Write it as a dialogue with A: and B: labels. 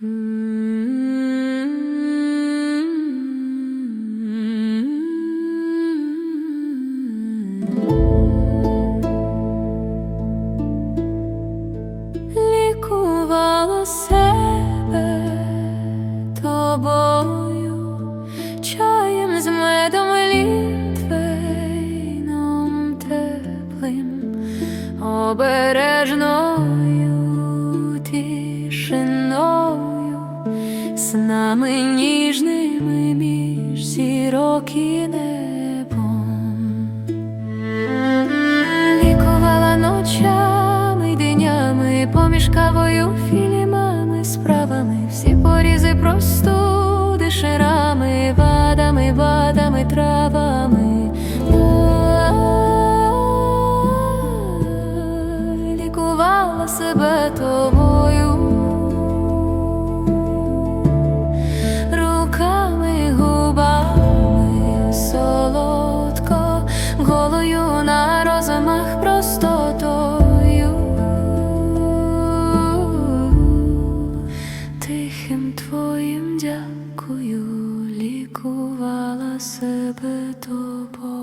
A: Лікувала себе тобою, чаєм з медом літвейном обережною тишиною, снами ніжними між зірок і небом. Лікувала ночами днями, поміж кавою, філімами, справами, всі порізи простуди, ширами, вадами, вадами, травами. Лікувала себе тобою. Твоїм дякую, лікувала себе тобою.